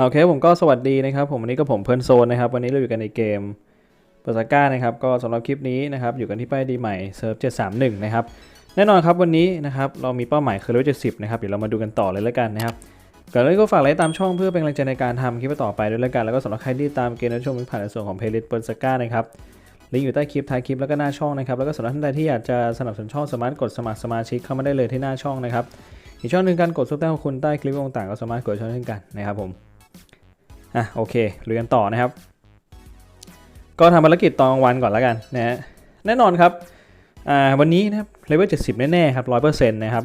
โอเคผมก็สวัสดีนะครับ ผมวันนี้ก็ผมเพื่อนโซนนะครับ วันนี้เราอยู่กันในเกมปาซาก้านะครับ ก็สำหรับคลิปนี้นะครับ อยู่กันที่ป้ายดีใหม่เซิร์ฟ731 นะครับ แน่นอนครับวันนี้นะครับ เรามีเป้าหมายคือเลเวล70 นะครับ เดี๋ยวเรามาดูกันต่อเลยแล้วกันนะครับก่อนอื่นก็ฝากไลค์ตามช่องเพื่อเป็นกำลังใจในการทำคลิปต่อไปด้วยแล้วกัน แล้วก็สำหรับใครที่ตามเกมในช่วงผ่านในส่วนของเพลย์ลิสต์เปิดสก้านะครับลิงก์อยู่ใต้คลิปท้ายคลิปแล้วก็หน้าช่องนะครับแล้วก็สำหรับท่านใดที่อยากจะสนับสนุนช่องสามารถกดสมัครสมาชิกเข้ามาได้เลยที่หน้าช่องนะครับอีกช่องหนึ่งการกดซุปเปอร์ของคุณใต้คลิปต่างๆก็สามารถกดช่องเช่นกันนะครับผม อะโอเคลุยกันต่อนะครับ ก็ทำภารกิจตอนกลางวันก่อนแล้วกันนะฮะแน่นอนครับอ่าวันนี้นะครับเลเวล70 แน่ๆครับร้อยเปอร์เซ็นต์นะครับ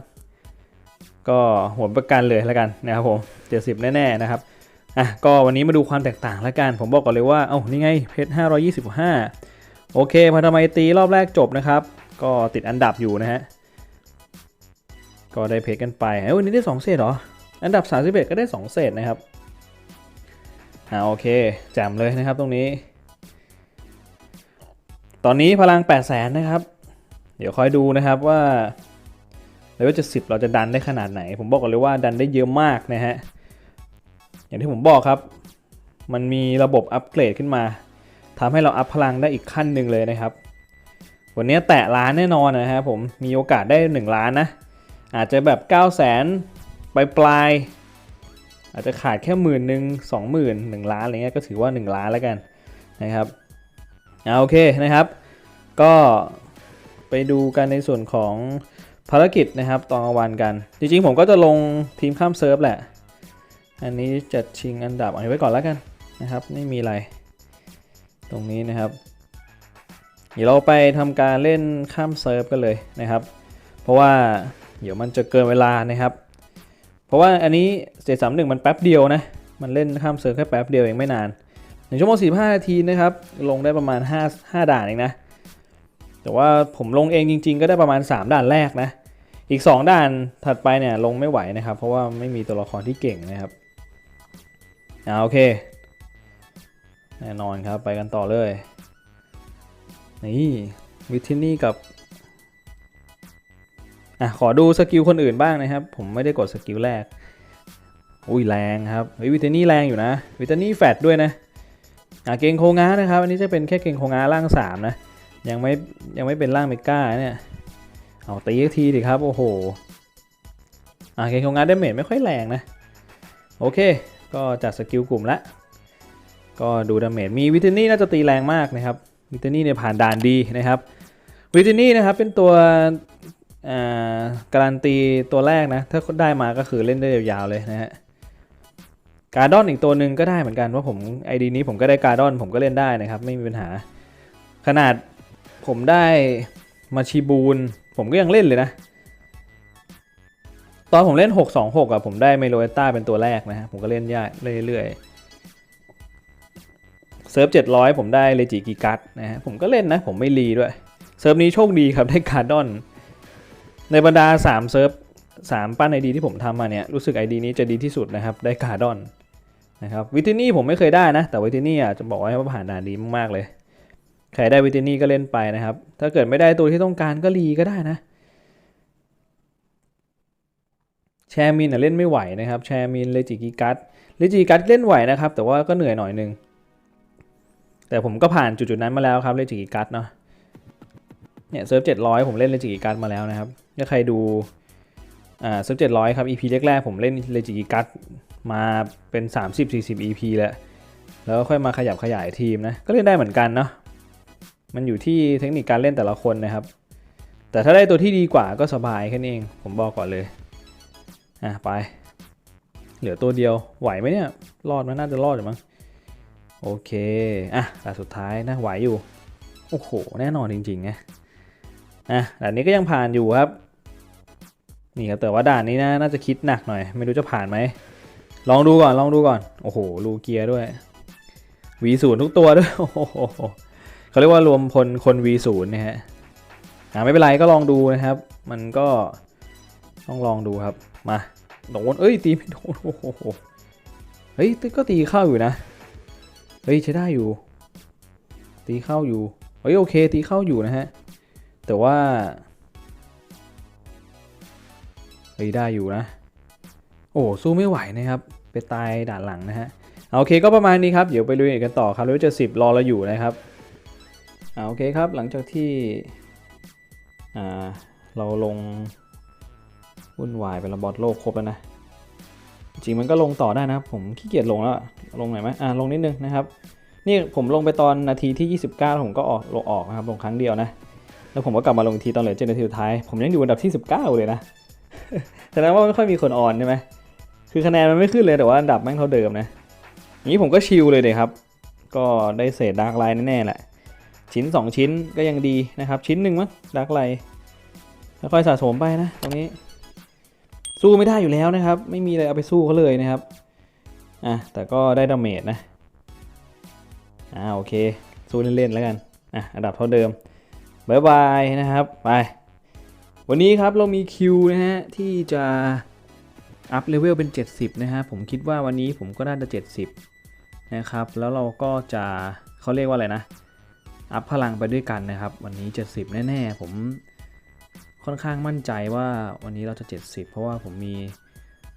ก็หัวประกันเลยแล้วกันนะครับผม70 แน่ๆนะครับอะก็วันนี้มาดูความแตกต่างแล้วกัน ผมบอกก่อนเลยว่าเอ้านี่ไงเพชร525 โอเคพอทำไมตีรอบแรกจบนะครับ ก็ติดอันดับอยู่นะฮะก็ได้เพชรกันไปเอ้ยวันนี้ได้ 2 เศษเหรอ อันดับ 31 ก็ได้ 2 เศษนะครับ อ่าโอเคแจ่มเลยนะครับตรงนี้ ตอนนี้พลัง 8 0 0แสนนะครับ เดี๋ยวคอยดูนะครับว่าเลเวลจะสิบเราจะดันได้ขนาดไหน ผมบอกก่อนเลยว่าดันได้เยอะมากนะฮะ อย่างที่ผมบอกครับ มันมีระบบอัปเกรดขึ้นมาทำให้เราอัพพลังได้อีกขั้นหนึ่งเลยนะครับ วันนี้แตะล้านแน่นอนนะครับผมมีโอกาสได้ 1 ล้านนะ อาจจะแบบ 9 0 0แสนปลายปลาย อาจจะขาดแค่หมื่นหนึ่งสองหมื่นหนึ่งล้านอะไรเงี้ยก็ถือว่า 1 ล้านแล้วกันนะครับเอาโอเคนะครับ ก็ไปดูกันในส่วนของภารกิจนะครับตอนกลางวันกัน จริงๆ ผมก็จะลงทีมข้ามเซิร์ฟแหละ อันนี้จัดชิงอันดับเอาไว้ก่อนแล้วกันนะครับไม่มีอะไร ตรงนี้นะครับ เดี๋ยวเราไปทำการเล่นข้ามเซิร์ฟกันเลยนะครับ เพราะว่าเดี๋ยวมันจะเกินเวลานะครับ เพราะว่าอันนี้เจ็ดสามหนึ่งมันแป๊บเดียวนะ มันเล่นข้ามเซิร์ฟแค่แป๊บเดียวเองไม่นานหนึ่งชั่วโมงสี่ห้านาทีนะครับ ลงได้ประมาณ5 5ด่านเองนะ แต่ว่าผมลงเองจริง ๆ ก็ได้ประมาณ 3 ด่านแรกนะ อีก 2 ด่านถัดไปเนี่ยลงไม่ไหวนะครับ เพราะว่าไม่มีตัวละครที่เก่งนะครับอ่าโอเค แน่นอนครับไปกันต่อเลย นี่วิทินี่กับ อะขอดูสกิลคนอื่นบ้างนะครับ ผมไม่ได้กดสกิลแรก อุ้ยแรงครับวิตานี่แรงอยู่นะ วิตานี่แฟดด้วยนะอะเกงโคงานะครับ อันนี้จะเป็นแค่เกงโคงาร่างสามนะ ยังไม่ยังไม่เป็นร่างเมก้าเนี่ย เอาตีอีกทีดิครับ โอ้โห อะเกงโคงาได้เมจไม่ค่อยแรงนะ โอเค ก็จัดสกิลกลุ่มละ ก็ดูดาเมจ มีวิตานี่น่าจะตีแรงมากนะครับ วิตานี่เนี่ยผ่านด่านดีนะครับ วิตานี่นะครับเป็นตัว การันตีตัวแรกนะ ถ้าได้มาก็คือเล่นได้ยาวๆเลยนะฮะการ์ดอนอีกตัวหนึ่งก็ได้เหมือนกันว่าผมไอดีนี้ผมก็ได้การ์ดอนผมก็เล่นได้นะครับ ไม่มีปัญหา ขนาดผมได้มาชีบูนผมก็ยังเล่นเลยนะ ตอนผมเล่น 626อะผมได้เมโลเอต้าเป็นตัวแรกนะฮะผมก็เล่นยากเรื่อยๆเซิร์ฟ700 ผมได้เลจิกิกัสนะฮะผมก็เล่นนะ ผมไม่รีด้วย เซิร์ฟนี้โชคดีครับได้การ์ดอน ในบรรดา 3 เซิร์ฟ3ปั้นไอดีที่ผมทำมาเนี่ย รู้สึกไอดีนี้จะดีที่สุดนะครับ ได้การดอนนะครับวิตินี่ผมไม่เคยได้นะ แต่วิตินี่อะจะบอกว่าผ่านด่านดีมากๆเลย ใครได้วิตินี่ก็เล่นไปนะครับ ถ้าเกิดไม่ได้ตัวที่ต้องการก็รีก็ได้นะ แชร์มินอะเล่นไม่ไหวนะครับ แชร์มินเลจิกิกัสเลจิกิกัสเล่นไหวนะครับ แต่ว่าก็เหนื่อยหน่อยนึงแต่ผมก็ผ่านจุดๆนั้นมาแล้วครับเลจิกิกัสเนาะ เนี่ยเซิร์ฟเจ็ดร้อยผมเล่นเลจิกิกัสมาแล้วนะครับถ้าใครดูอ่าเซิร์ฟเจ็ดร้อยครับ EP แรกๆผมเล่นเลจิกิกัสมาเป็น 30-40 EP แล้วแล้วก็ค่อยมาขยับขยายทีมนะก็เล่นได้เหมือนกันเนาะมันอยู่ที่เทคนิคการเล่นแต่ละคนนะครับ แต่ถ้าได้ตัวที่ดีกว่าก็สบายแค่นี้เองผมบอกก่อนเลยอะไป เหลือตัวเดียวไหวไหมเนี่ยรอดไหมน่าจะรอดอยู่มั้งโอเค อะแต่สุดท้ายนะไหวอยู่ โอ้โห แน่นอนจริงๆไง อะด่านนี้ก็ยังผ่านอยู่ครับ นี่ครับแต่ว่าด่านนี้นะน่าจะคิดหนักหน่อย ไม่รู้จะผ่านไหม ลองดูก่อนลองดูก่อน โอ้โหลูเกียร์ด้วย V0 ทุกตัวด้วยโอ้โหเขาเรียกว่ารวมพลคน V0 นะฮะอ่าไม่เป็นไรก็ลองดูนะครับ มันก็ต้องลองดูครับมาโดนเอ้ยตีไม่โดนโอ้โหเฮ้ยก็ตีเข้าอยู่นะเฮ้ยใช้ได้อยู่ ตีเข้าอยู่เฮ้ยโอเคตีเข้าอยู่นะฮะ แต่ว่าเฮ้ยได้อยู่นะ โอ้สู้ไม่ไหวนะครับ ไปตายด่านหลังนะฮะโอเคก็ประมาณนี้ครับ เดี๋ยวไปลุยกันต่อครับเลเวลเจ็ดสิบรอเราอยู่นะครับอ่าโอเคครับหลังจากที่อ่าเราลงวุ่นวายเป็นระบอดโลกครบแล้วนะ จริงมันก็ลงต่อได้นะครับ ผมขี้เกียจลงแล้วลงไหนไหมอ่าลงนิดนึงนะครับ นี่ผมลงไปตอนนาทีที่ 29แล้วผมก็ออกลงออกนะครับลงครั้งเดียวนะ แล้วผมก็กลับมาลงทีตอนเหลือเจ็ดนาทีสุดท้าย ผมยังอยู่อันดับที่ 19 เลยนะแสดงว่าไม่ค่อยมีคนออนใช่ไหมคือคะแนนมันไม่ขึ้นเลยแต่ว่าอันดับแม่งเท่าเดิมนะอย่างนี้ผมก็ชิลเลยเดยครับ ก็ได้เศษดาร์กไลน์แน่ๆแหละ ชิ้น 2 ชิ้นก็ยังดีนะครับ ชิ้นหนึ่งมั้งดาร์กไลน์ค่อยๆสะสมไปนะ ตรงนี้ สู้ไม่ได้อยู่แล้วนะครับ ไม่มีอะไรเอาไปสู้เขาเลยนะครับอะแต่ก็ได้ดาเมจนะอ่าโอเค สู้เล่นๆแล้วกันอะอันดับเท่าเดิม บายบายนะครับ ไป วันนี้ครับเรามีคิวนะฮะ ที่จะอัพเลเวลเป็น 70 นะฮะ ผมคิดว่าวันนี้ผมก็น่าจะ 70 นะครับ แล้วเราก็จะเขาเรียกว่าอะไรนะ อัพพลังไปด้วยกันนะครับ วันนี้ 70 แน่ๆ ผมค่อนข้างมั่นใจว่าวันนี้เราจะ 70 เพราะว่าผมมี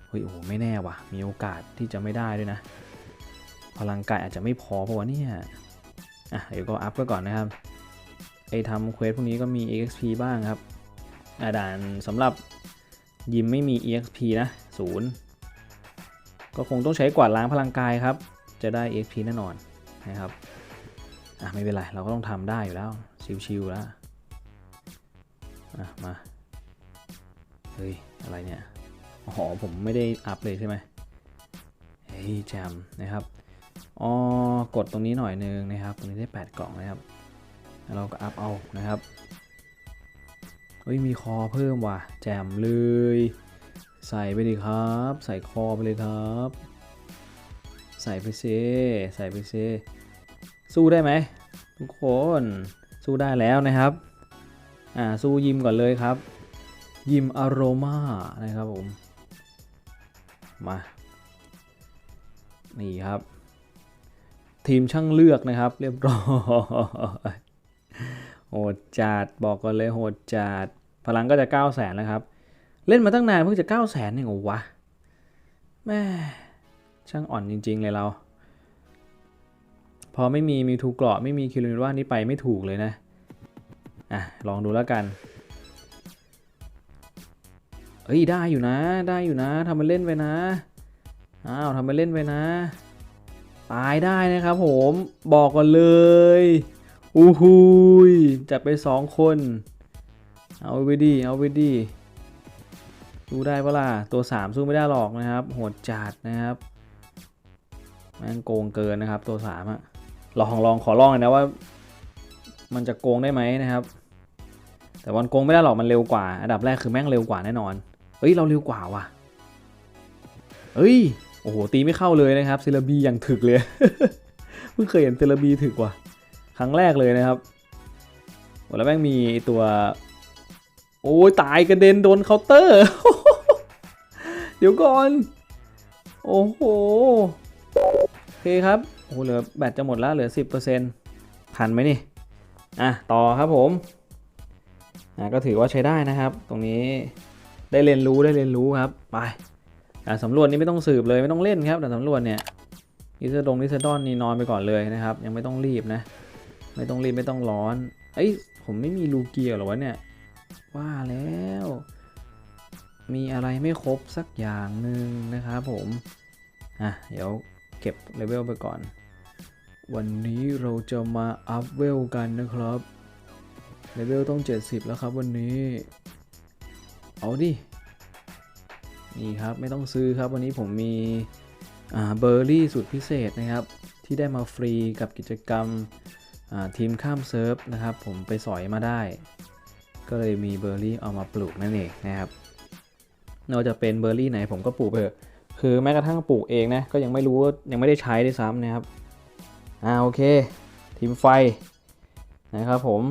เฮ้ยโอ้โหไม่แน่ว่ะ มีโอกาสที่จะไม่ได้ด้วยนะ พลังกายอาจจะไม่พอเพราะว่านี่อะเดี๋ยวก็อัพก็ก่อนนะครับ ไอทำเควสพวกนี้ก็มี exp บ้างครับอาด่านสำหรับยิมไม่มี exp นะศูนย์ก็คงต้องใช้กวาดล้างพลังกายครับ จะได้ exp แน่นอนนะครับอะไม่เป็นไร เราก็ต้องทำได้อยู่แล้ว ชิวๆแล้วอะมา เฮ้ย อะไรเนี่ยอ๋อผมไม่ได้อัพเลยใช่ไหมเฮ้ยแจมนะครับอ๋อกดตรงนี้หน่อยนึงนะครับ ตรงนี้ได้ 8 กล่องนะครับ เราก็อัพเอานะครับเฮ้ยมีคอเพิ่มว่ะ แจมเลย ใส่ไปดิครับ ใส่คอไปเลยครับ ใส่ไปเซใส่ไปเซสู้ได้ไหมทุกคนสู้ได้แล้วนะครับอ่าสู้ยิมก่อนเลยครับ ยิมอโรมานะครับผมมานี่ครับ ทีมช่างเลือกนะครับ เรียบร้อย โหดจัดบอกก่อนเลยโหดจัดพลังก็จะ 9 0 0แสนแล้วครับ เล่นมาตั้งนานเพิ่งจะ 9 0 0แสนเองเหรอวะแม่ช่างอ่อนจริง ๆ เลยเรา พอไม่มีมิวทูเกราะไม่มีคิริว่านี่ไปไม่ถูกเลยนะ อะ ลองดูแล้วกัน เอ้ย ได้อยู่นะ ได้อยู่นะทำมาเล่นไปนะ อ้าวทำมาเล่นไปนะ ตายได้นะครับผมบอกก่อนเลย อู้หูยจัดไปสองคน เอาไปดี เอาไปดีสู้ได้ปะล่ะ ตัว 3 สู้ไม่ได้หรอกนะครับ โหดจัดนะครับแม่งโกงเกินนะครับ ตัว3อะลองลองขอลองเลยนะว่า มันจะโกงได้ไหมนะครับ แต่วันโกงไม่ได้หรอกมันเร็วกว่า อันดับแรกคือแม่งเร็วกว่าแน่นอน เฮ้ย เราเร็วกว่าว่ะเฮ้ย โอ้โห ตีไม่เข้าเลยนะครับเซเลบีอย่างถึกเลย เพิ่งเคยเห็นเซเลบีถึกว่ะ ครั้งแรกเลยนะครับแล้วแม่งมีตัว โอ้ยตายกระเด็นโดนเคาน์เตอร์ เดี๋ยวก่อน โอ้โห โอเคครับ โอ้เหลือแบตจะหมดแล้วเหลือ 10%ทันไหมนี่ อะ ต่อครับผม อะก็ถือว่าใช้ได้นะครับ ตรงนี้ได้เรียนรู้ได้เรียนรู้ครับ ไปอะสำรวจนี่ไม่ต้องสืบเลยไม่ต้องเล่นครับแต่สำรวจเนี่ยนิสดงนิสดอนนี่นอนไปก่อนเลยนะครับ ยังไม่ต้องรีบนะ ไม่ต้องรีบไม่ต้องร้อน เอ้ยผมไม่มีลูเกียหรอวะเนี่ย ว่าแล้ว มีอะไรไม่ครบสักอย่างหนึ่งนะครับผม อะ เดี๋ยวเก็บเลเวลไปก่อน วันนี้เราจะมาอัพเวลกันนะครับ เลเวลต้อง 70 แล้วครับวันนี้ เอาดิ นี่ครับไม่ต้องซื้อครับวันนี้ผมมีเบอร์รี่สุดพิเศษนะครับ ที่ได้มาฟรีกับกิจกรรม ทีมข้ามเซิร์ฟนะครับผมไปสอยมาได้ ก็เลยมีเบอร์รี่เอามาปลูกนั่นเองนะครับไม่ว่าจะเป็นเบอร์รี่ไหนผมก็ปลูกไปเถอะคือแม้กระทั่งปลูกเองนะก็ยังไม่รู้ยังไม่ได้ใช้ด้วยซ้ำนะครับอ่าโอเค ทีมไฟนะครับผม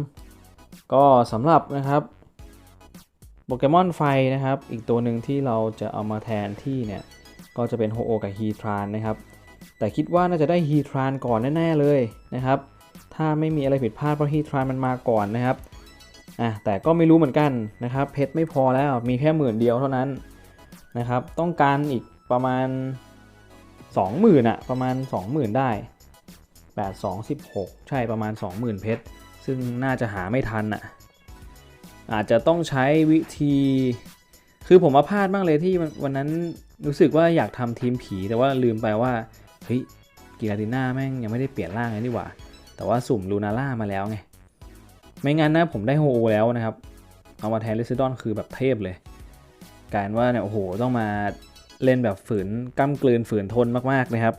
ก็สำหรับนะครับโปเกมอนไฟนะครับ อีกตัวหนึ่งที่เราจะเอามาแทนที่เนี่ยก็จะเป็นโฮโอกับฮีทรานนะครับ แต่คิดว่าน่าจะได้ฮีทรานก่อนแน่ ๆ เลยนะครับ ถ้าไม่มีอะไรผิดพลาดเพราะฮีทรานมันมาก่อนนะครับอะแต่ก็ไม่รู้เหมือนกันนะครับ เพชรไม่พอแล้วมีแค่หมื่นเดียวเท่านั้นนะครับ ต้องการอีกประมาณ 20,000อะประมาณ 20,000 ได้ 8 2 16 ใช่ประมาณ 20,000 เพชร ซึ่งน่าจะหาไม่ทันอะอาจจะต้องใช้วิธี คือผมมาพลาดมากเลยที่วันวันนั้นรู้สึกว่าอยากทำทีมผีแต่ว่าลืมไปว่าเฮ้ยกีราติน่าแม่งยังไม่ได้เปลี่ยนร่างเลยนี่หว่า แต่ว่าสุ่มลูนาร่ามาแล้วไง ไม่งั้นนะผมได้โฮโอแล้วนะครับ เอามาแทนลิซิดอนคือแบบเทพเลย การว่าเนี่ยโอ้โหต้องมาเล่นแบบฝืนก้ากลืนฝืนทนมากๆนะครับ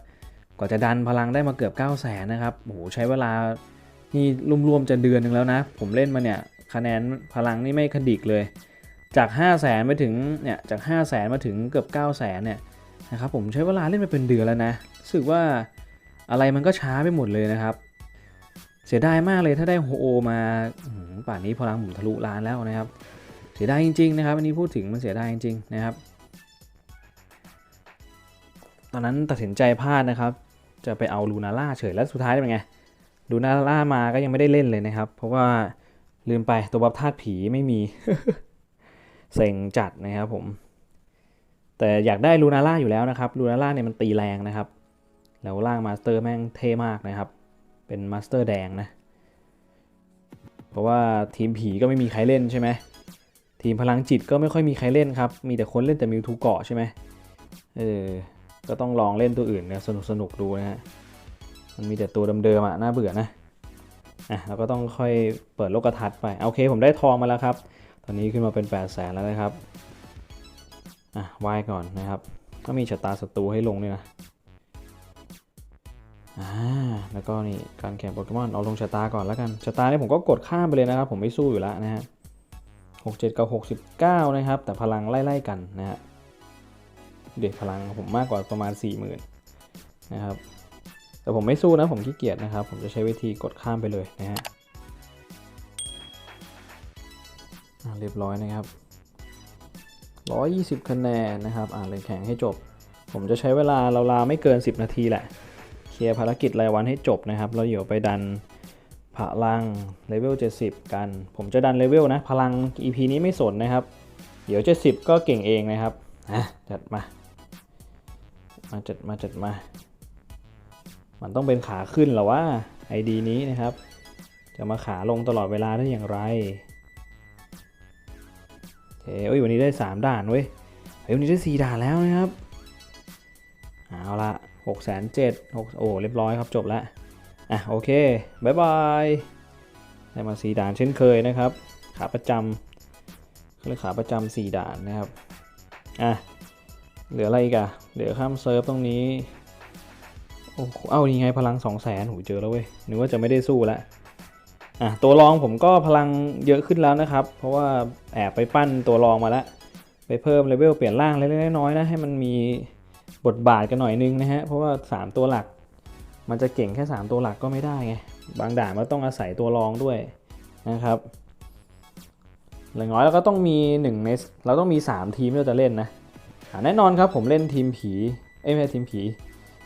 กว่าจะดันพลังได้มาเกือบ 9 0 0แสนนะครับโอ้โหใช้เวลานี่รวมๆจะเดือนหนึ่งแล้วนะ ผมเล่นมาเนี่ยคะแนนพลังนี่ไม่คดิกเลย จาก 5 0 0แสนไปถึงเนี่ยจาก 5 0 0แสนมาถึงเกือบ 9 0 0แสนเนี่ยนะครับผมใช้เวลาเล่นมาเป็นเดือนแล้วนะรู้สึกว่าอะไรมันก็ช้าไปหมดเลยนะครับ เสียดายมากเลยถ้าได้โฮโอมาป่านนี้พลังผมทะลุล้านแล้วนะครับ เสียดายจริงๆนะครับ อันนี้พูดถึงมันเสียดายจริงๆนะครับ ตอนนั้นตัดสินใจพลาดนะครับ จะไปเอาลูนาร่าเฉยแล้วสุดท้ายเป็นไงลูนาร่ามาก็ยังไม่ได้เล่นเลยนะครับ เพราะว่าลืมไปตัวบัฟธาตุผีไม่มีเซ็งจัดนะครับผม แต่อยากได้ลูนาร่าอยู่แล้วนะครับลูนาร่าเนี่ยมันตีแรงนะครับ แล้วร่างมาสเตอร์แม่งเท่มากนะครับ เป็นมาสเตอร์แดงนะ เพราะว่าทีมผีก็ไม่มีใครเล่นใช่ไหมทีมพลังจิตก็ไม่ค่อยมีใครเล่นครับ มีแต่คนเล่นแต่มิวทูเกาะใช่ไหมเออ ก็ต้องลองเล่นตัวอื่นนะสนุกสนุกดูนะฮะ มันมีแต่ตัวเดิมๆอะน่าเบื่อนะ อะเราก็ต้องค่อยเปิดโลกทัศน์ไป โอเค ผมได้ทองมาแล้วครับ ตอนนี้ขึ้นมาเป็น8 0 0แสนแล้วนะครับ อะไหว้ก่อนนะครับ ก็มีชะตาศัตรูให้ลงด้วยนะ อ่าแล้วก็นี่การแข่งโปเกมอนเอาลงชะตาก่อนแล้วกันชะตาเนี่ยผมก็กดข้ามไปเลยนะครับ ผมไม่สู้อยู่แล้วนะฮะ67กับ69นะครับ แต่พลังไล่ๆกันนะฮะเด็กพลังผมมากกว่าประมาณ40,000นนะครับแต่ผมไม่สู้นะผมขี้เกียจนะครับ ผมจะใช้วิธีกดข้ามไปเลยนะฮะอะเรียบร้อยนะครับ120 คะแนนนะครับ อ่านเลยแข่งให้จบ ผมจะใช้เวลาราวๆไม่เกิน 10 นาทีแหละ เคลียร์ภารกิจรายวันให้จบนะครับแล้วเดี๋ยวไปดันพลังเลเวล 70 กัน ผมจะดันเลเวลนะ พลัง EP นี้ไม่สนนะครับ เดี๋ยว 70 ก็เก่งเองนะครับอะจัดมา มาจัดมาจัดมา มันต้องเป็นขาขึ้นหรอว่า ID นี้นะครับ จะมาขาลงตลอดเวลาได้อย่างไรโอเคเอ้ยวันนี้ได้ 3 ด่านเว้ยเฮ้ยวันนี้ได้ 4 ด่านแล้วนะครับ เอาละ หกแสนเจ็ดหกโอ้เรียบร้อยครับจบแล้วอะโอเคบายบายได้มาสี่ด่านเช่นเคยนะครับ ขาประจำเขาเรียกขาประจำสี่ด่านนะครับอะเหลืออะไรอีกอะเหลือข้ามเซิร์ฟตรงนี้โอ้เอานี่ไงพลัง2 0 0แสนหูเจอแล้วเว้ยนึกว่าจะไม่ได้สู้ล้วอะตัวรองผมก็พลังเยอะขึ้นแล้วนะครับ เพราะว่าแอบไปปั้นตัวรองมาแล้วไปเพิ่มเลเวลเปลี่ยนร่างเล็กๆน้อยๆนะให้มันมี บทบาทกันหน่อยนึงนะฮะ เพราะว่า 3 ตัวหลัก มันจะเก่งแค่ 3 ตัวหลักก็ไม่ได้ไง บางด่านมันต้องอาศัยตัวรองด้วยนะครับอย่างน้อยเราก็ต้องมี1ในเราต้องมี 3 ทีมที่เราจะเล่นนะแน่นอนครับผมเล่นทีมผี เอ้ไม่ใช่ทีมผี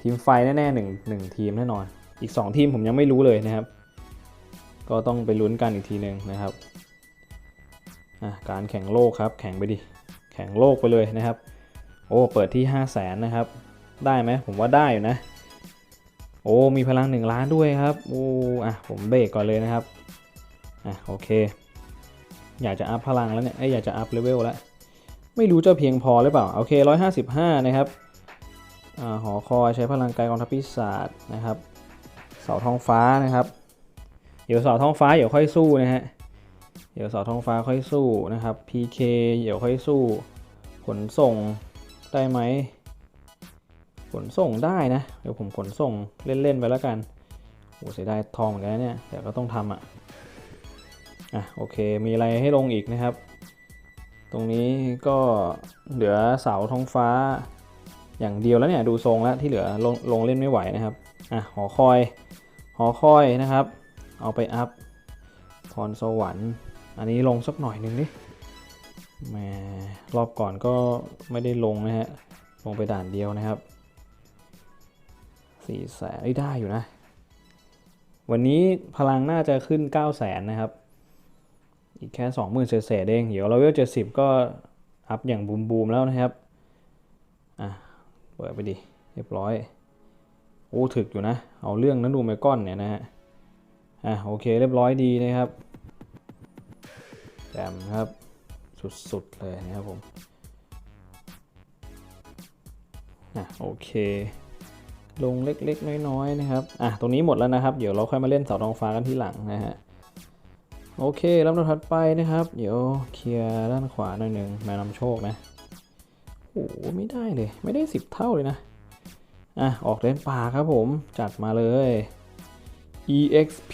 ทีมไฟแน่ๆหนึ่งหนึ่งทีมแน่นอน อีก 2 ทีมผมยังไม่รู้เลยนะครับ ก็ต้องไปลุ้นกันอีกทีหนึ่งนะครับการแข่งโลกครับ แข่งไปดิ แข่งโลกไปเลยนะครับ โอ้เปิดที่ 5 0 0แสนนะครับ ได้ไหมผมว่าได้อยู่นะ โอ้มีพลัง 1 ล้านด้วยครับโอ้อะผมเบรกก่อนเลยนะครับอะโอเค อยากจะอัพพลังแล้วเนี่ยไอ้ยอยากจะอัพเลเวลแล้วไม่รู้จะเพียงพอหรือเปล่าโอเค 155 นะครับอ่าหอคอยใช้พลังกายกองทัพปีศาจนะครับ เสาทองฟ้านะครับ เดี๋ยวเสาทองฟ้าเดี๋ยวค่อยสู้นะฮะเดี๋ยวเสาทองฟ้าค่อยสู้นะครับ PK เดี๋ยวค่อยสู้ ขนส่ง ได้ไหม ขนส่งได้นะ เดี๋ยวผมขนส่งเล่น ๆ ไปแล้วกันโอ้เสียดายทองเหมือนกันเนี่ย แต่ก็ต้องทำอะ อะ โอเค มีอะไรให้ลงอีกนะครับ ตรงนี้ก็เหลือเสาท้องฟ้าอย่างเดียวแล้วเนี่ย ดูทรงแล้วที่เหลือลงลงเล่นไม่ไหวนะครับ อะ หอคอย หอคอยนะครับ เอาไปอัพพรสวรรค์ อันนี้ลงสักหน่อยหนึ่งดิ แหมรอบก่อนก็ไม่ได้ลงนะฮะ ลงไปด่านเดียวนะครับสี่แสนได้อยู่นะ วันนี้พลังน่าจะขึ้น9 0 0แสนนะครับ อีกแค่ 20,000เศษเองเดี๋ยวเราเวล70ก็อัพอย่างบูมๆแล้วนะครับ อะ เปิดไปดิ เรียบร้อย โอ้ถึกอยู่นะ เอาเรื่องนั้นดูไมก้อนเนี่ยนะฮะ อะ โอเคเรียบร้อยดีนะครับแจมครับ สุดๆเลยนะครับผมอะโอเคลงเล็กๆ น้อยๆนะครับ อะ ตรงนี้หมดแล้วนะครับ เดี๋ยวเราค่อยมาเล่นเสาทองฟ้ากันที่หลังนะฮะ โอเคลำดับถัดไปนะครับ เดี๋ยวเคลียร์ด้านขวาหน่อยหนึ่งแมวนำโชคนะ โอ้โหไม่ได้เลย ไม่ได้สิบเท่าเลยนะ อะ ออกเล่นป่าครับผม จัดมาเลย exp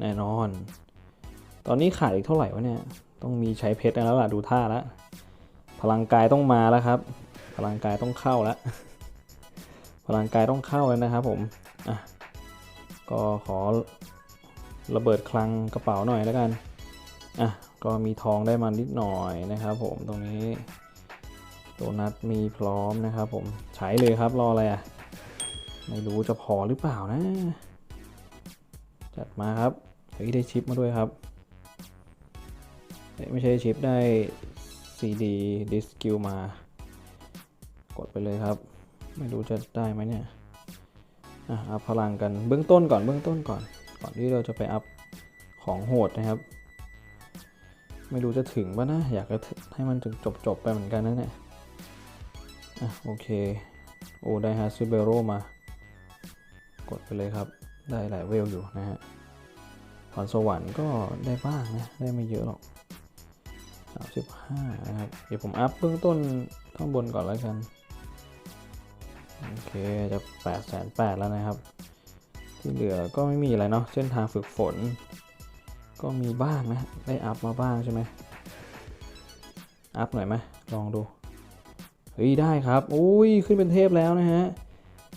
แน่นอน ตอนนี้ขาดอีกเท่าไหร่วะเนี่ย ต้องมีใช้เพชรแล้วล่ะดูท่าแล้วพลังกายต้องมาแล้วครับ พลังกายต้องเข้าแล้วพลังกายต้องเข้าแล้วนะครับผมอะก็ขอระเบิดคลังกระเป๋าหน่อยแล้วกันอะก็มีทองได้มานิดหน่อยนะครับผมตรงนี้โดนัทมีพร้อมนะครับผมใช้เลยครับรออะไรอะไม่รู้จะพอหรือเปล่านะ จัดมาครับเฮ้ยได้ชิปมาด้วยครับ ไม่ใช่ชิปได้ CD disk skill มา กดไปเลยครับ ไม่รู้จะได้ไหมเนี่ยอะอัพพลังกันเบื้องต้นก่อนเบื้องต้นก่อน ก่อนที่เราจะไปอัพของโหดนะครับ ไม่รู้จะถึงป่ะนะ อยากจะให้มันถึงจบจบไปเหมือนกันนะเนี่ยอะโอเค โอ้ได้ฮาซิเบโรมา กดไปเลยครับ ได้หลายเวลอยู่นะฮะพรสวรรค์ก็ได้บ้างนะ ได้ไม่เยอะหรอก 35 นะครับ เดี๋ยวผมอัพเบื้องต้นข้างบนก่อนแล้วกัน โอเค จะ8 8 0 0แล้วนะครับ ที่เหลือก็ไม่มีอะไรเนาะ เส้นทางฝึกฝน ก็มีบ้างนะ ได้อัพมาบ้างใช่ไหม อัพหน่อยไหมลองดู เฮ้ย ได้ครับ อุ้ย ขึ้นเป็นเทพแล้วนะฮะ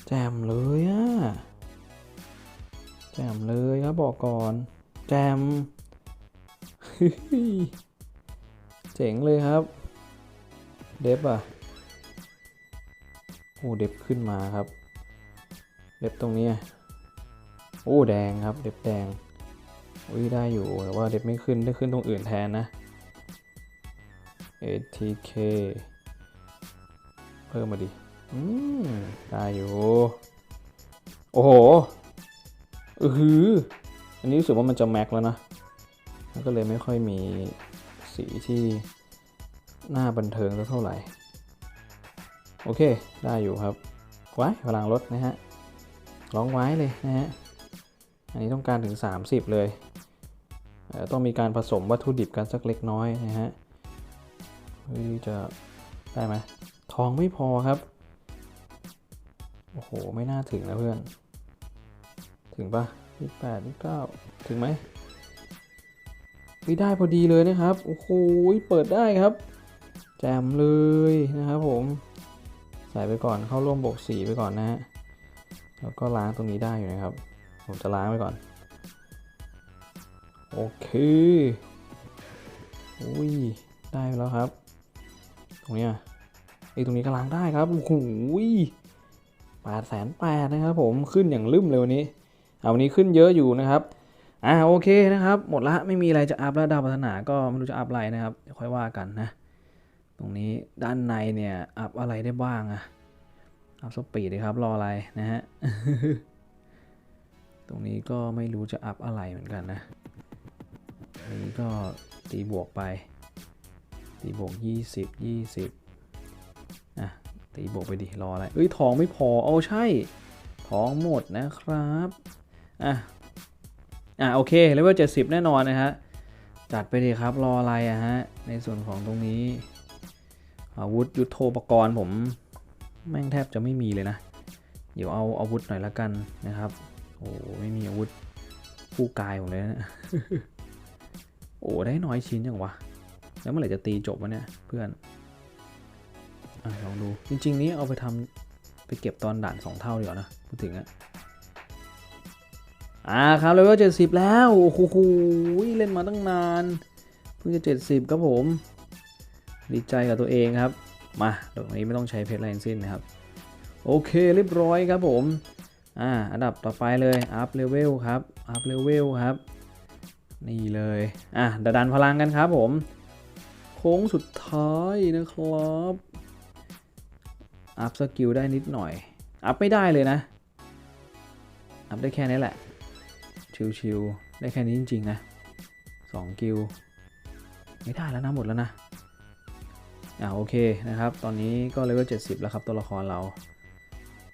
แจมเลยอะแจมเลยครับบอกก่อน แจม เจ๋งเลยครับ เดฟอะโอ้เดฟขึ้นมาครับ เดฟตรงนี้โอ้แดงครับ เดฟแดงอุ้ยได้อยู่แต่ว่าเดฟไม่ขึ้นได้ขึ้นตรงอื่นแทนนะ ATK เพิ่มมาดิ อืมได้อยู่ โอ้โหเออหือ อันนี้รู้สึกว่ามันจะแม็กแล้วนะ ก็เลยไม่ค่อยมี สีที่น่าบันเทิงสักเท่าไหร่ โอเค ได้อยู่ครับไว้พลังลดนะฮะร้องไว้เลยนะฮะ อันนี้ต้องการถึง 30 เลยเต้องมีการผสมวัตถุดิบกันสักเล็กน้อยนะฮะจะได้ไหมทองไม่พอครับ โอ้โห ไม่น่าถึงนะเพื่อน ถึงปะยี่แปดยี่เก้าถึงไหม ไม่ได้พอดีเลยนะครับ โอ้โห เปิดได้ครับ แจมเลยนะครับผม ใส่ไปก่อนเข้าร่วมบวกสีไปก่อนนะฮะ แล้วก็ล้างตรงนี้ได้อยู่นะครับ ผมจะล้างไปก่อน โอเคอุ้ย ได้แล้วครับ ตรงนี้ไอ้ตรงนี้ก็ล้างได้ครับ โอ้โหแปดแสนแปดนะครับผม ขึ้นอย่างลืมเลยวันนี้ เอาวันนี้ขึ้นเยอะอยู่นะครับ อ่าโอเคนะครับ หมดละไม่มีอะไรจะอัพแล้วดาวพัฒนาก็ไม่รู้จะอัพอะไรนะครับค่อยว่ากันนะ ตรงนี้ด้านในเนี่ยอัพอะไรได้บ้างอะอัพสปีดเลยครับรออะไรนะฮะตรงนี้ก็ไม่รู้จะอัพอะไรเหมือนกันนะนี้ก็ตีบวกไป ตีบวก 20 20อะตีบวกไปดิรออะไรเอ้ยทองไม่พอเอาใช่ทองหมดนะครับอะ อะโอเคเลเวล70 แน่นอนนะฮะ จัดไปดิครับรออะไรอะฮะ ในส่วนของตรงนี้ อาวุธยุทโธปกรณ์ผม แม่งแทบจะไม่มีเลยนะ เดี๋ยวเอาอาวุธหน่อยละกันนะครับ โอ้ไม่มีอาวุธคู่กายผมเลยนะโอ้ได้น้อยชิ้นอย่างวะ แล้วเมื่อไหร่จะตีจบวะเนี่ยเพื่อนอลองดูจริงๆนี้เอาไปทำไปเก็บตอนด่านสองเท่าเดีกว่านะพูดถึงอะ อ่าครับเลเวลเจ็ดสิบแล้วโอ้โหเล่นมาตั้งนานเพิ่งจะเจ็ดสิบครับผม ดีใจกับตัวเองครับ มาตรงนี้ไม่ต้องใช้เพชรอะไรทั้งสิ้นนะครับ โอเคเรียบร้อยครับผมอ่าอันดับต่อไปเลยอัพเลเวลครับอัพเลเวลครับ นี่เลยอะดันพลังกันครับผม โค้งสุดท้ายนะครับอัพสกิลได้นิดหน่อย อัพไม่ได้เลยนะ อัพได้แค่นี้แหละ ชิวๆได้แค่นี้จริงๆนะสองกิลไม่ได้แล้วนะหมดแล้วนะอ่าโอเคนะครับ ตอนนี้ก็เลเวล70 แล้วครับตัวละครเรา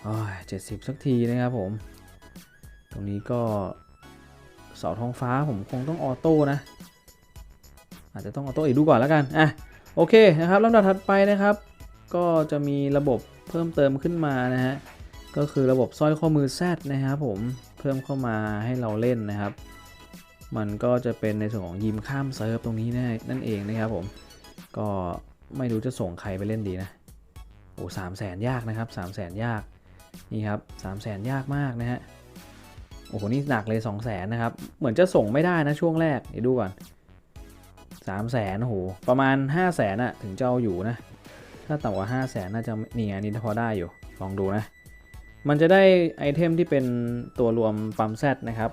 โอ้ย70สักทีนะครับผม ตรงนี้ก็เสาท้องฟ้าผมคงต้องออโต้นะ อาจจะต้องออโต้อีกดูก่อนแล้วกันอะโอเคนะครับลำดับถัดไปนะครับ ก็จะมีระบบเพิ่มเติมขึ้นมานะฮะก็คือระบบสร้อยข้อมือ Z นะครับผม เพิ่มเข้ามาให้เราเล่นนะครับ มันก็จะเป็นในส่วนของยิมข้ามเซิร์ฟตรงนี้นั่นเองนะครับผม ก็ไม่รู้จะส่งใครไปเล่นดีนะ โอ้สามแสนยากนะครับสามแสนยาก นี่ครับสามแสนยากมากนะฮะ โอ้โห นี่หนักเลย2 0 0แสนนะครับ เหมือนจะส่งไม่ได้นะช่วงแรก เดี๋ยวดูก่อน3 0 0แสนโอ้โห ประมาณ5 0 0แสนอะถึงจะเอาอยู่นะ ถ้าต่ำกว่า5 0 0แสนน่าจะนี่ไงนี่พอได้อยู่ ลองดูนะ มันจะได้ไอเทมที่เป็นตัวรวมปั๊มแซดนะครับ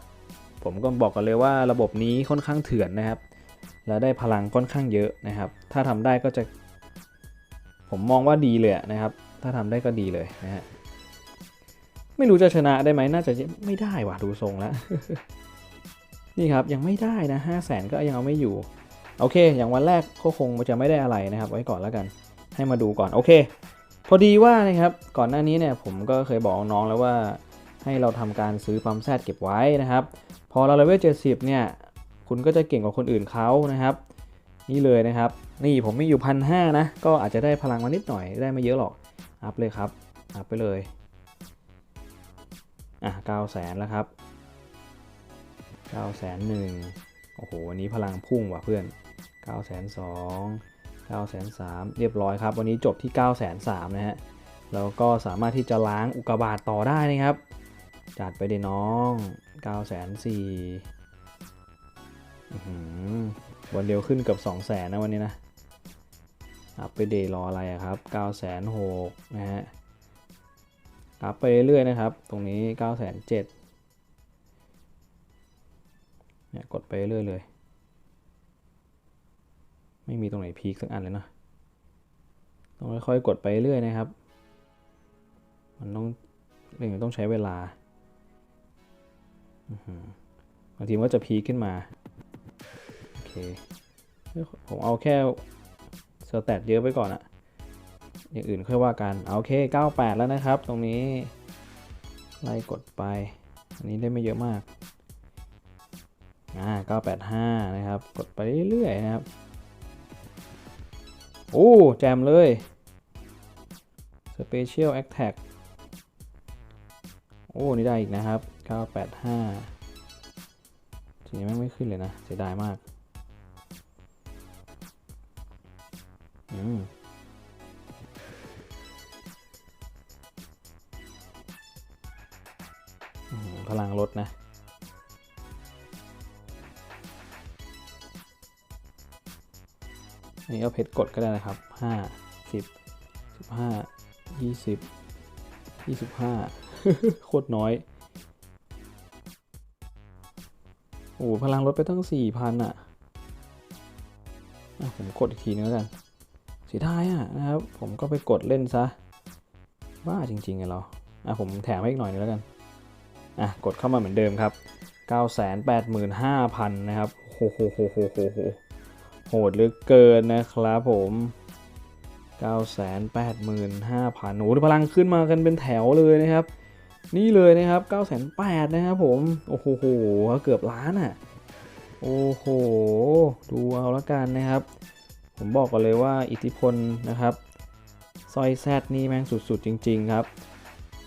ผมก็บอกกันเลยว่าระบบนี้ค่อนข้างเถื่อนนะครับ และได้พลังค่อนข้างเยอะนะครับ ถ้าทำได้ก็จะ ผมมองว่าดีเลยนะครับ ถ้าทำได้ก็ดีเลยนะฮะไม่รู้จะชนะได้ไหมน่าจะไม่ได้ว่ะดูทรงแล้วนี่ครับยังไม่ได้นะห้าแสนก็ยังเอาไม่อยู่ โอเค อย่างวันแรกก็คงจะไม่ได้อะไรนะครับ ไว้ก่อนแล้วกัน ให้มาดูก่อนโอเค พอดีว่านะครับก่อนหน้านี้เนี่ยผมก็เคยบอกน้องแล้วว่าให้เราทำการซื้อปั๊มแซดเก็บไว้นะครับ พอเราเลเวลเจ็ดสิบเนี่ย คุณก็จะเก่งกว่าคนอื่นเขานะครับ นี่เลยนะครับ นี่ผมมีอยู่พันห้านะ ก็อาจจะได้พลังมานิดหน่อยได้ไม่เยอะหรอก อัพเลยครับ อัพไปเลย อะ9 0 0แสนแล้วครับ9 0 0แสนหนึ่งโอ้โหวันนี้พลังพุ่งว่ะเพื่อน9 0 0แสนสอง 9 0 0แสนสามเรียบร้อยครับ วันนี้จบที่9 0 0แสนสามนะฮะ แล้วก็สามารถที่จะล้างอุกกาบาตต่อได้นะครับ จัดไปเดน้อง9 0 0แสนสี่วันเดียวขึ้นเกับ2 0 0แสนนะวันนี้นะอัพไปเดรออะไรครับ9 0 0แสนหกนะฮะ อัพไปเรื่อยๆนะครับ ตรงนี้9 0 0 0 0เนี่ยกดไปเรื่อยเลย ไม่มีตรงไหนพีคสักอันเลยนะต้องค่อยๆกดไปเรื่อยนะครับ มันต้องเรื่องต้องใช้เวลาบางทีมันก็จะพีคขึ้นมา โอเค ผมเอาแค่สแตทเยอะไปก่อนอะอย่างอื่นค่อยว่ากันโอเค 98 แล้วนะครับ ตรงนี้ไล่กดไป อันนี้ได้ไม่เยอะมากอ่า985 นะครับ กดไปเรื่อยๆนะครับ โอ้ แจมเลย Special Attack โอ้ นี่ได้อีกนะครับ 985ทีนี้แม่งไม่ขึ้นเลยนะ เสียดายมาก อืมพลังลดนะ นนี้เอาเพชรกดก็ได้นะครับห้าสิบสิบห้ายี่สิบยี่สิบห้าโคตรน้อย โอ้พลังลดไปตั้งสี่พันอะอะ ผมกดอีกทีนึงแล้วกันสียดายอะนะครับ ผมก็ไปกดเล่นซะว่าจริงๆไงเราอะผมแถมให้อีกหน่อยนึงแล้วกัน อะ กดเข้ามาเหมือนเดิมครับ 985,000 นะครับโหโหโหโหโห โหดเหลือเกินนะครับผม985,000โอ้โหพลังขึ้นมากันเป็นแถวเลยนะครับ นี่เลยนะครับ908,000นะครับผม โอ้โหเกือบล้านอะ โอ้โห ดูเอาละกันนะครับ ผมบอกกันเลยว่าอิทธิพลนะครับซอยแซดนี่แม่งสุดๆ จริง ๆ ครับ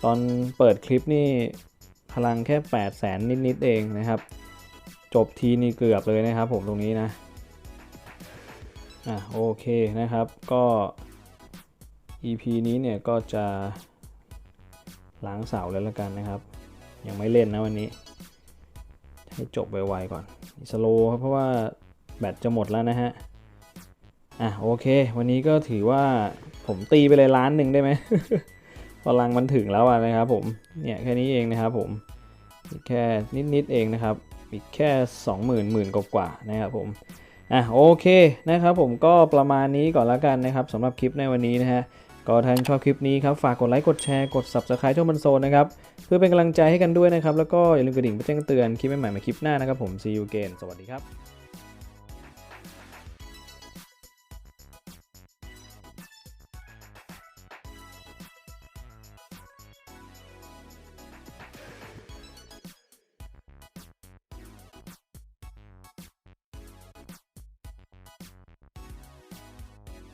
ตอนเปิดคลิปนี่พลังแค่ 8 0 0แสนนิด ๆ เองนะครับ จบทีนี่เกือบเลยนะครับผมตรงนี้นะ อะโอเคนะครับก็ EP นี้เนี่ยก็จะล้างเสาแล้วละกันนะครับ ยังไม่เล่นนะวันนี้ ให้จบไวๆก่อนสโลครับเพราะว่าแบตจะหมดแล้วนะฮะอะโอเค วันนี้ก็ถือว่าผมตีไปเลยล้านหนึ่งได้ไหมพลังมันถึงแล้วนะครับผมเนี่ยแค่นี้เองนะครับผมอีกแค่นิดๆเองนะครับอีกแค่ 20,000หมื่นกว่าๆนะครับผม อะโอเคนะครับผมก็ประมาณนี้ก่อนแล้วกันนะครับสำหรับคลิปในวันนี้นะฮะก็ท่านชอบคลิปนี้ครับ ฝากกดไลค์กดแชร์กด Subscribe ช่องบันโซนนะครับเพื่อเป็นกำลังใจให้กันด้วยนะครับ แล้วก็อย่าลืมกระดิ่งเพื่อแจ้งเตือนคลิปใหม่ๆมาคลิปหน้านะครับผม see you again สวัสดีครับ